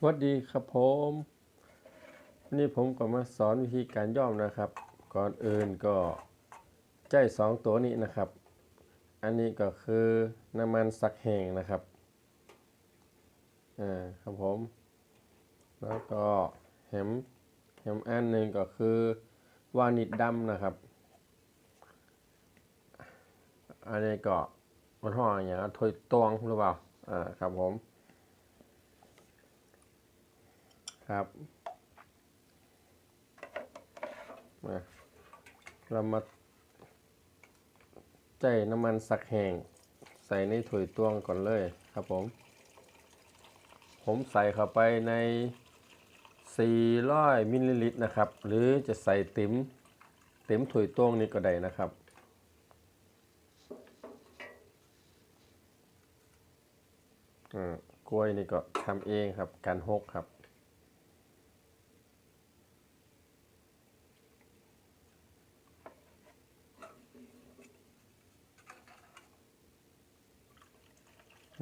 สวัสดีครับผมวันนี้ผมก็มาสอนวิธีการย่อมนะครับ ก่อนอื่นก็ใจสองตัวนี้นะครับ อันนี้ก็คือน้ำมันสักแห้งนะครับอ่าครับผม แล้วก็แฮมแฮมอันหนึ่งก็คือวานิดดำนะครับ อันนี้ก็มันห่ออย่างเงี้ยถอยตวงหรือเปล่าอ่าครับผม ครับมาเรามาใจน้ำมันสักแห้งใส่ในถ้วยตวงก่อนเลยครับผม ผมใส่เข้าไปใน 400 มิลลิลิตรนะครับ หรือจะใส่เต็มเต็มถ้วยตวงนี้ก็ได้นะครับกล้วยนี่ก็ทำเองครับการหกครับ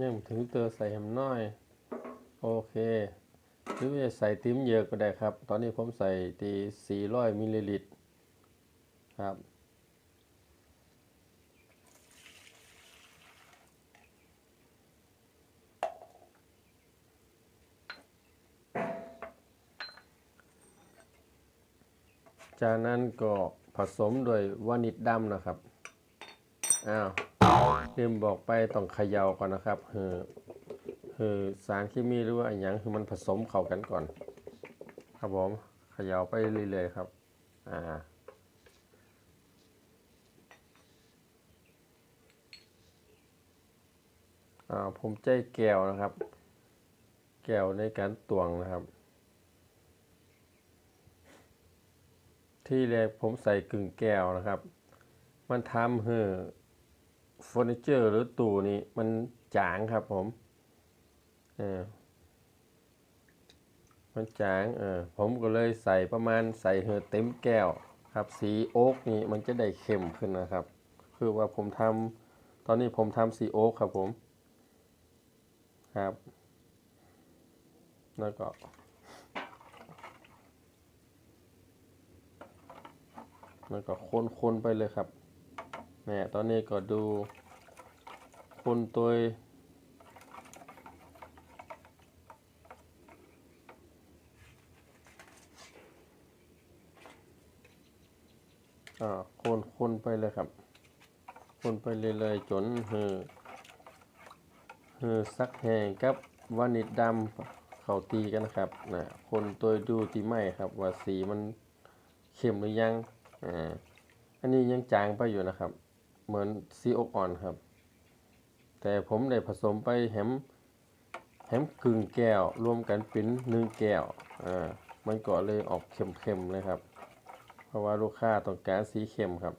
ยังถึงเตอใส่แฮมน้อย โอเคหรือจะใส่ติ้มเยอะก็ได้ครับ ตอนนี้ผมใส่ตี400มิลลิลิตรครับจากนั้นก็ผสมด้วยวานิดดำนะครับ อ้าว ลืมบอกไปต้องเขย่าก่อนนะครับเคือคือสารเคมีหรือว่าอนหยังคือมันผสมเข้ากันก่อน ครับผมเขย่าไปเรื่อยๆครับอ่าอ่าผมใจแก้วนะครับ แก้วในการตวงนะครับ ที่แรกผมใส่กึ่งแก้วนะครับ มันทำให้ เฟอร์นิเจอร์ หรือตู้นี้มันจางครับผมเออมันจางเออผมก็เลยใส่ประมาณใส่เหือเต็มแก้วครับ สีโอ๊กนี่มันจะได้เข้มขึ้นนะครับ คือว่าผมทำตอนนี้ผมทำสีโอ๊กครับผมครับ แล้วก็แล้วก็คนๆไปเลยครับ เนี่ยตอนนี้ก็ดูคนตัวอ่าคนคนไปเลยครับ คนไปเรื่อยจนเหือเหือซักแหงกับวานิดดำเขาตีกันนะครับนะคนตัวดูตีไม่ครับ ว่าสีมันเข้มหรือยังอ่าอันนี้ยังจางไปอยู่นะครับ เหมือนซีโอกอ่อนครับ แต่ผมได้ผสมไปแฮมแฮมกึ่งแก้ว รวมกันเป็นหนึ่งแก้วอ่ามันก็เลยออกเค็มๆเลยครับ เพราะว่าลูกค้าต้องการสีเค็มครับ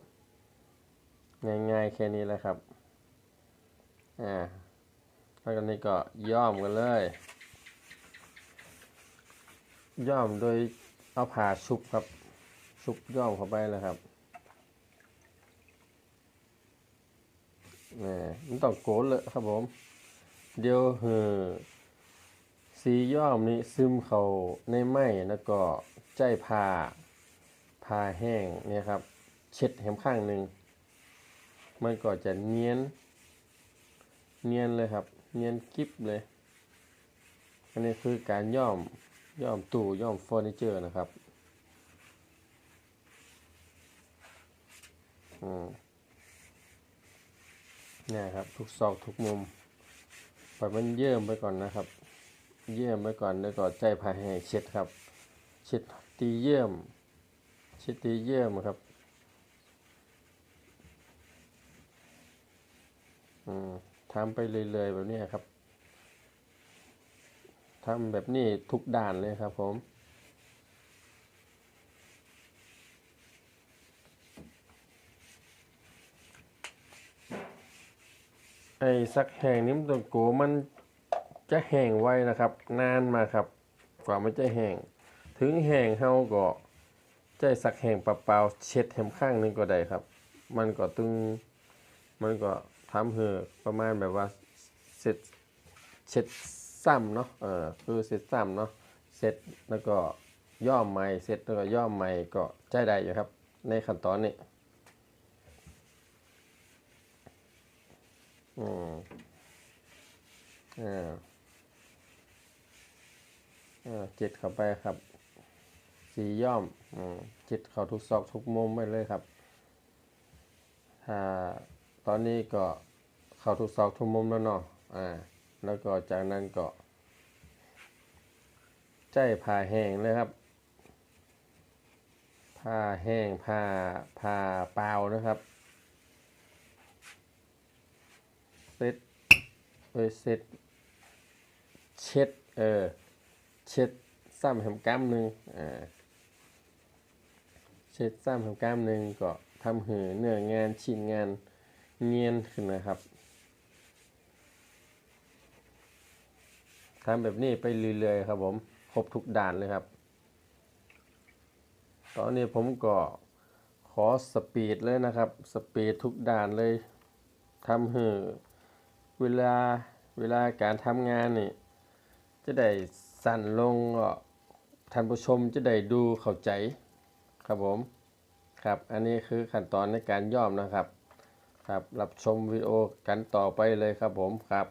ง่ายๆแค่นี้แหละครับอ่าแล้วก็นี้ก็ย่อมกันเลย ย่อมโดยเอาผ่าชุบครับ ชุบย่อมเข้าไปเลยครับ นี่มันต้องโกนเลยครับผม เดี๋ยวเหอสีย่อมนี้ซึมเข้าในไม้แล้วก็ใจผ้าผ้าแห้งเนี่ยครับ เช็ดแหมข้างหนึ่งมันก็จะเนียน เนียนเลยครับ เนียนกิบเลย อันนี้คือการย่อมย่อมตู้ย่อมเฟอร์นิเจอร์นะครับ อืม เนี่ยครับ ทุกซอกทุกมุมปล่อยมันเยิ่มไปก่อนนะครับ เยี่ยมไปก่อนแล้วก็ใจพายให้เช็ดครับเช็ดตีเยี่ยมเช็ดตีเยี่ยมครับอืมทำไปเรื่อยๆแบบนี้ครับทำแบบนี้ทุกด่านเลยครับผม ไอ้ซักแห้งนี่มันต้องโกมันจะแห้งไวนะครับ นานมาครับ กว่ามันจะแห้งถึงแห้งเฮาก็ใจซักแห้งเปล่าๆเช็ดแหมข้างหนึงก็ได้ครับ มันก็ตึงมันก็ทำให้ประมาณแบบว่าเสร็จเช็ดซ้ำเนาะเออคือเซตซ้ำเนาะเซตแล้วก็ย่อมใหม่เซตแล้วก็ย่อมใหม่ก็ใช้ได้อยู่ครับ ในขั้นตอนนี้ อืมอ่าอ่าจิตเข้าไปครับสีย่อมอืมจิตเข้าทุกซอกทุกมุมไปเลยครับถ้าตอนนี้ก็เข้าทุกซอกทุกมุมแล้วเนาะอ่า แล้วก็จากนั้นก็ใจผ่าแห้งเลยครับผ้าแห้งผ้าผ้าเปล่านะครับ เซ็ตเอ้ยเซ็ตเช็ดเออเช็ดซ้ำแหมกล้ามหนึ่งอ่าเช็ดซ้ำแหมกล้ามหนึ่งก็ทำหือเนื้องานชิ้นงานเงียนขึ้นนะครับทำแบบนี้ไปเรื่อยๆครับผมครบทุกด่านเลยครับ ตอนนี้ผมก็ขอสปีดเลยนะครับ สปีดทุกด่านเลยทำให้ เวลาเวลาการทำงานนี่จะได้สั่นลงก็ท่านผู้ชมจะได้ดูเข้าใจครับผมครับอันนี้คือขั้นตอนในการย่อมนะครับ ครับรับชมวิดีโอกันต่อไปเลยครับผมครับ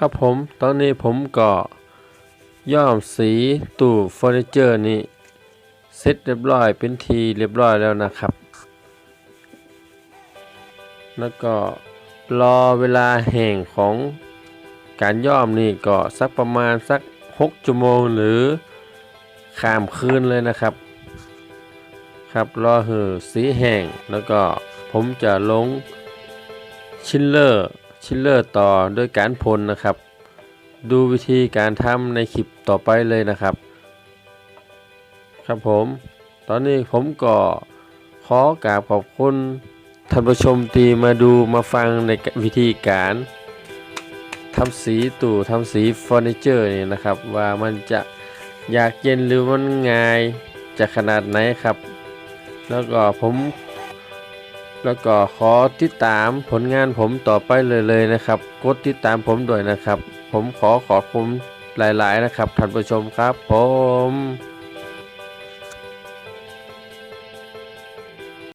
ครับผมตอนนี้ผมก็ย้อมสีตู้เฟอร์นิเจอร์นี้เสร็จเรียบร้อยเป็นทีเรียบร้อยแล้วนะครับ แล้วก็รอเวลาแห่งของการย้อมนี่ก็สักประมาณสัก 6 ชั่วโมงหรือข้ามคืนเลยนะครับ ครับรอเหือสีแห้งแล้วก็ผมจะลงชิลเลอร์ ชิลเลอร์ต่อด้วยการพ่นะครับ ดูวิธีการทำในคลิปต่อไปเลยนะครับ ครับผม ตอนนี้ผมก็ขอกราบขอบคุณท่านผู้ชมที่มาดูมาฟังในวิธีการทำสีตู้ทำสีเฟอร์นิเจอร์นี่นะครับ ว่ามันจะอยากเย็นหรือมันง่ายจะขนาดไหนครับ แล้วก็ผม แล้วก็ขอติดตามผลงานผมต่อไปเลยเลยนะครับ กดติดตามผมด้วยนะครับ ผมขอขอบคุณหลาย ๆ นะครับท่านผู้ชมครับผม